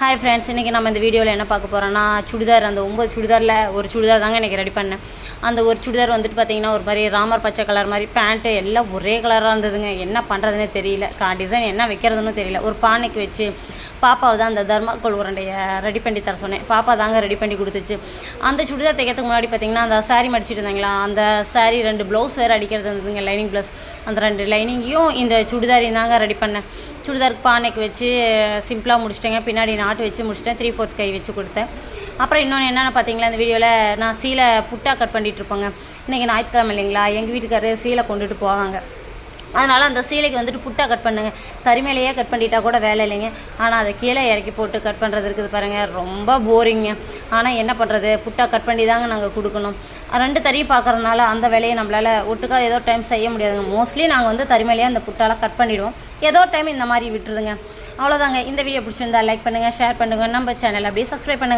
Hi friends இன்றைக்கி நம்ம இந்த வீடியோவில் என்ன பார்க்க போகிறோன்னா சுடிதார். அந்த ஒம்பது சுடிதாரில் ஒரு சுடிதார் தாங்க இன்றைக்கி ரெடி பண்ணேன். அந்த ஒரு சுடிதார் வந்துட்டு பார்த்தீங்கன்னா ஒரு மாதிரி ராமர் பச்சை கலர் மாதிரி பேண்ட்டு எல்லாம் ஒரே கலராக இருந்ததுங்க. என்ன பண்ணுறதுனே தெரியல. கா டிசைன் என்ன வைக்கிறதுன்னு தெரியல. ஒரு பானைக்கு வச்சு பாப்பாவை தான் அந்த தர்மாக்கோல் உருண்டையை ரெடி பண்ணி தர சொன்னேன். பாப்பா தாங்க ரெடி பண்ணி கொடுத்துச்சு. அந்த சுடிதார் தைக்கிறதுக்கு முன்னாடி பார்த்தீங்கன்னா அந்த சாரீ மடிச்சிட்டு இருந்தாங்களா? அந்த saree ரெண்டு ப்ளவுஸ் வேறு அடிக்கிறது இருந்ததுங்க லைனிங் ப்ளஸ் அந்த ரெண்டு லைனிங்கையும் இந்த சுடிதாரையும் தாங்க ரெடி பண்ணேன். சுடிதாருக்கு பானைக்கு வச்சு சிம்பிளாக முடிச்சிட்டேங்க. பின்னாடி நாட்டு வச்சு முடிச்சிட்டேன். த்ரீ ஃபோர்த் கை வச்சு கொடுத்தேன். அப்புறம் இன்னொன்று என்னென்னு பார்த்தீங்களா இந்த வீடியோவில் நான் சீலை புட்டா கட் பண்ணிகிட்ருப்பேங்க இன்றைக்கி ஞாயிற்றுக்கிழமை இல்லைங்களா? எங்கள் வீட்டுக்காரரு சீலை கொண்டுட்டு போவாங்க. அதனால் அந்த சீலைக்கு வந்துட்டு புட்டாக கட் பண்ணுங்க. தரிமையிலேயே கட் பண்ணிட்டா கூட வேலை இல்லைங்க. ஆனால் அதை கீழே இறக்கி போட்டு கட் பண்ணுறது இருக்குது பாருங்கள் ரொம்ப போரிங்க ஆனால் என்ன பண்ணுறது புட்டாக கட் பண்ணி தாங்க நாங்கள் கொடுக்கணும். ரெண்டு தறி பார்க்கறதுனால அந்த வேலையை நம்மளால் ஒட்டுக்கா ஏதோ டைம் செய்ய முடியாதுங்க. மோஸ்ட்லி நாங்கள் வந்து தரிமையிலேயே அந்த புட்டாலாம் கட் பண்ணிடுவோம். ஏதோ டைம் இந்த மாதிரி விட்டுருதுங்க. அவ்வளோதாங்க இந்த வீடியோ பிடிச்சிருந்தா லைக் பண்ணுங்கள் ஷேர் பண்ணுங்கள் நம்ம சேனல் அப்படியே சப்ஸ்கிரைப் பண்ணுங்கள்